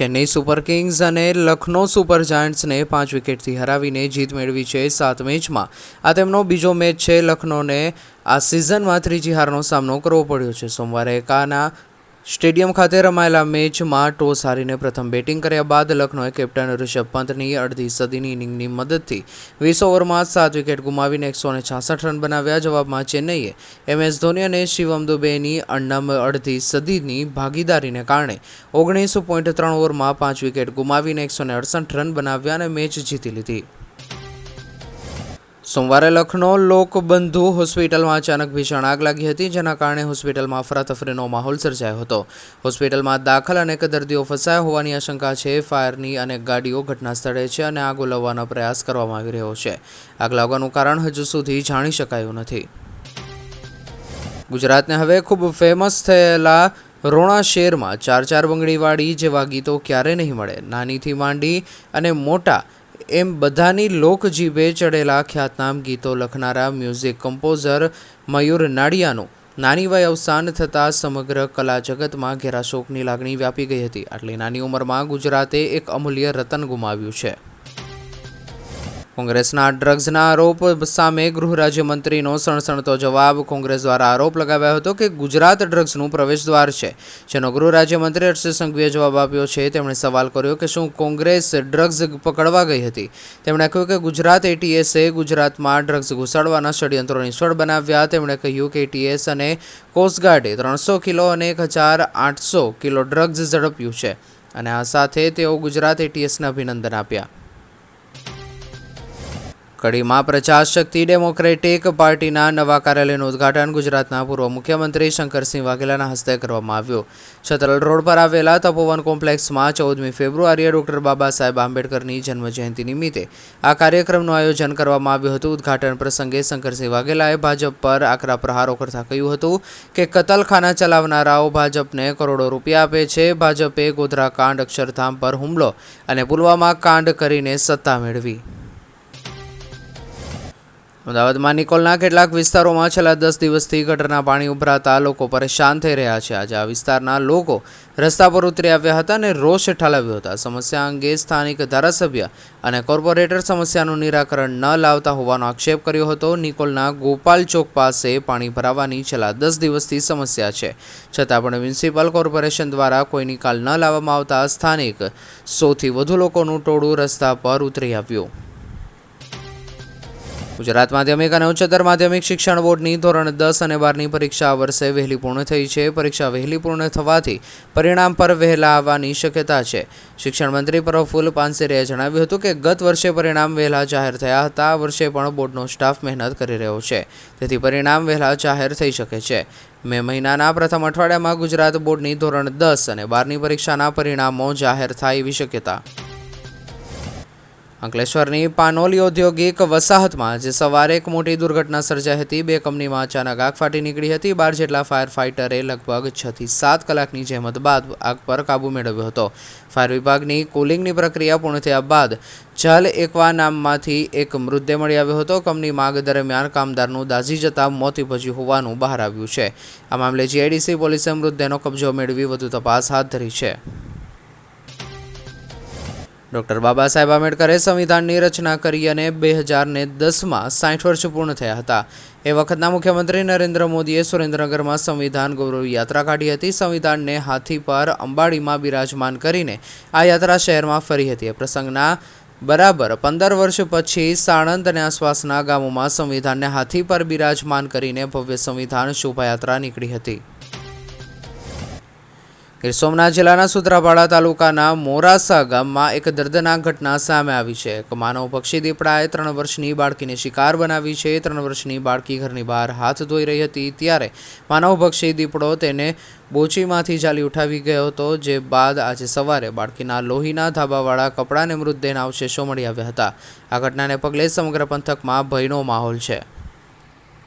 Chennai super Kings અને Lucknow super જાયન્ટ્સને પાંચ વિકેટથી હરાવીને જીત મેળવી છે સાત મેચમાં. આ તેમનો બીજો મેચ છે લખનૌને. આ સિઝનમાં ત્રીજી હારનો સામનો કરવો પડ્યો છે. સોમવારે એકાના સ્ટેડિયમ ખાતે રમાયેલા મેચમાં ટોસ હારીને પ્રથમ બેટિંગ કર્યા બાદ લખનૌએ કેપ્ટન ઋષભ પંતની અડધી સદીની ઇનિંગની મદદથી વીસ ઓવરમાં સાત વિકેટ ગુમાવીને એકસો છાસઠ રન બનાવ્યા. જવાબમાં ચેન્નઈએ એમએસ ધોની અને શિવમ દુબેની અણ્ણમ અડધી સદીની ભાગીદારીને કારણે ઓગણીસ પોઈન્ટ ત્રણ ઓવરમાં પાંચ વિકેટ ગુમાવીને એકસો અડસઠ રન બનાવ્યા અને મેચ જીતી લીધી. સોમવારે લખનૌ લોકબંધુ હોસ્પિટલમાં અચાનક ભીષણ આગ લાગી હતી, જેના કારણે હોસ્પિટલમાં અફરાતફરીનો માહોલ સર્જાયો હતો. હોસ્પિટલમાં દાખલ અનેક દર્દીઓ ફસાયા હોવાની આશંકા છે. ફાયરની અનેક ગાડીઓ ઘટના સ્થળે છે અને આગ ઓલવવાનો પ્રયાસ કરવામાં આવી રહ્યો છે. આગ લાગવાનું કારણ હજુ સુધી જાણી શકાયું નથી. ગુજરાતને હવે ખૂબ ફેમસ થયેલા રોણા શેરમાં ચાર ચાર બંગડીવાળી જેવા ગીતો ક્યારે નહીં મળે. નાનીથી માંડી અને મોટા એમ બધાની લોકજીભે ચડેલા ખ્યાતનામ ગીતો લખનારા મ્યુઝિક કમ્પોઝર મયુર નાડિયાનું. નાની વય અવસાન થતાં સમગ્ર કલા જગતમાં ઘેરા શોકની લાગણી વ્યાપી ગઈ હતી. આટલી નાની ઉંમરમાં ગુજરાતે એક અમૂલ્ય રતન ગુમાવ્યું છે. કોંગ્રેસના ડ્રગ્સના આરોપ સામે ગૃહ રાજ્યમંત્રીનો સણસણતો જવાબ કોંગ્રેસ દ્વારા આરોપ લગાવ્યો હતો કે ગુજરાત ડ્રગ્સનું પ્રવેશદ્વાર છે, જેનો ગૃહ રાજ્યમંત્રી હર્ષ સંઘવીએ જવાબ આપ્યો છે. તેમણે સવાલ કર્યો કે શું કોંગ્રેસ ડ્રગ્સ પકડવા ગઈ હતી? તેમણે કહ્યું કે ગુજરાત એટીએસે ગુજરાતમાં ડ્રગ્સ ઘુસાડવાના ષડયંત્રો નિષ્ફળ બનાવ્યા. તેમણે કહ્યું કે એટીએસ અને કોસ્ટગાર્ડે ત્રણસો કિલો અને એક હજાર આઠસો કિલો ડ્રગ્સ ઝડપ્યું છે અને આ સાથે તેઓ ગુજરાત એટીએસને અભિનંદન આપ્યા. કડીમાં પ્રજાશક્તિ ડેમોક્રેટિક પાર્ટીના નવા કાર્યાલયનું ઉદ્ઘાટન ગુજરાતના પૂર્વ મુખ્યમંત્રી શંકરસિંહ વાઘેલાના હસ્તે કરવામાં આવ્યું. છતરલ રોડ પર આવેલા તપોવન કોમ્પ્લેક્સમાં ચૌદમી ફેબ્રુઆરીએ ડોક્ટર બાબા સાહેબ આંબેડકરની જન્મજયંતિ નિમિત્તે આ કાર્યક્રમનું આયોજન કરવામાં આવ્યું હતું. ઉદ્ઘાટન પ્રસંગે શંકરસિંહ વાઘેલાએ ભાજપ પર આકરા પ્રહારો કરતા કહ્યું હતું કે, કતલખાના ચલાવનારાઓ ભાજપને કરોડો રૂપિયા આપે છે. ભાજપે ગોધરા કાંડ અક્ષરધામ પર હુમલો અને પુલવામા કાંડ કરીને સત્તા મેળવી. અમદાવાદમાં નિકોલના કેટલાક વિસ્તારોમાં છેલ્લા દસ દિવસથી ગટરના પાણી ઉભરાતા લોકો પરેશાન થઈ રહ્યા છે. આજે આ વિસ્તારના લોકો રસ્તા પર ઉતરી આવ્યા હતા અને રોષ ઠાલવ્યો હતા. સમસ્યા અંગે સ્થાનિક ધારાસભ્ય અને કોર્પોરેટર સમસ્યાનું નિરાકરણ ન લાવતા હોવાનો આક્ષેપ કર્યો હતો. નિકોલના ગોપાલ ચોક પાસે પાણી ભરાવાની છેલ્લા દસ દિવસથી સમસ્યા છે. છતાં પણ મ્યુનિસિપલ કોર્પોરેશન દ્વારા કોઈ નિકાલ ન લાવવામાં આવતા સ્થાનિક સૌથી વધુ લોકોનું ટોળું રસ્તા પર ઉતરી આવ્યું. ગુજરાત માધ્યમિક અને ઉચ્ચતર માધ્યમિક શિક્ષણ બોર્ડની ધોરણ દસ અને બારની પરીક્ષા વર્ષે વહેલી પૂર્ણ થઈ છે. પરીક્ષા વહેલી પૂર્ણ થવાથી પરિણામ પર વહેલા આવવાની શક્યતા છે. શિક્ષણ મંત્રી પ્રફુલ પાનસેરીએ જણાવ્યું હતું કે ગત વર્ષે પરિણામ વહેલા જાહેર થયા હતા. આ વર્ષે પણ બોર્ડનો સ્ટાફ મહેનત કરી રહ્યો છે. તેથી પરિણામ વહેલા જાહેર થઈ શકે છે. મે મહિનાના પ્રથમ અઠવાડિયામાં ગુજરાત બોર્ડની ધોરણ દસ અને બારની પરીક્ષાના પરિણામો જાહેર થાય એવી શક્યતા અંકલેશ્વરની પાનોલી ઔદ્યોગિક વસાહતમાં આજે સવારે એક મોટી દુર્ઘટના સર્જાઈ હતી. બે કંપનીમાં અચાનક આગ ફાટી નીકળી હતી. બાર જેટલા ફાયર ફાઇટરે લગભગ છ થી સાત કલાકની જહેમત બાદ આગ પર કાબૂ મેળવ્યો હતો. ફાયર વિભાગની કુલિંગની પ્રક્રિયા પૂર્ણ થયા બાદ જલ એકવા નામમાંથી એક મૃતદેહ મળી આવ્યો હતો. કંપની માગ દરમિયાન કામદારનું દાઝી જતા મોત નિપજ્યું હોવાનું બહાર આવ્યું છે. આ મામલે જીઆઈડીસી પોલીસે મૃતદેહનો કબજો મેળવી વધુ તપાસ હાથ ધરી છે. ડૉક્ટર બાબા સાહેબ આંબેડકરે સંવિધાનની રચના કરી અને બે હજારને દસમાં સાઠ વર્ષ પૂર્ણ થયા હતા. એ વખતના મુખ્યમંત્રી નરેન્દ્ર મોદીએ સુરેન્દ્રનગરમાં સંવિધાન ગૌરવ યાત્રા કાઢી હતી. સંવિધાનને હાથી પર અંબાડીમાં બિરાજમાન કરીને આ યાત્રા શહેરમાં ફરી હતી. એ પ્રસંગના બરાબર પંદર વર્ષ પછી સાણંદ અને આસપાસના ગામોમાં સંવિધાનને હાથી પર બિરાજમાન કરીને ભવ્ય સંવિધાન શોભાયાત્રા નીકળી હતી. ગીર સોમનાથ જિલ્લાના સુત્રાપાડા તાલુકાના મોરાસા ગામમાં એક દર્દનાક ઘટના સામે આવી છે. એક માનવ પક્ષી દીપડાએ ત્રણ વર્ષની બાળકીને શિકાર બનાવી છે. ત્રણ વર્ષની બાળકી ઘરની બહાર હાથ ધોઈ રહી હતી. ત્યારે માનવ પક્ષી દીપડો તેને બોચીમાંથી ચાલી ઉઠાવી ગયો હતો, જે બાદ આજે સવારે બાળકીના લોહીના ધાબાવાળા કપડાને મૃતદેહના અવશેષો મળી આવ્યા હતા. આ ઘટનાને પગલે સમગ્ર પંથકમાં ભયનો માહોલ છે.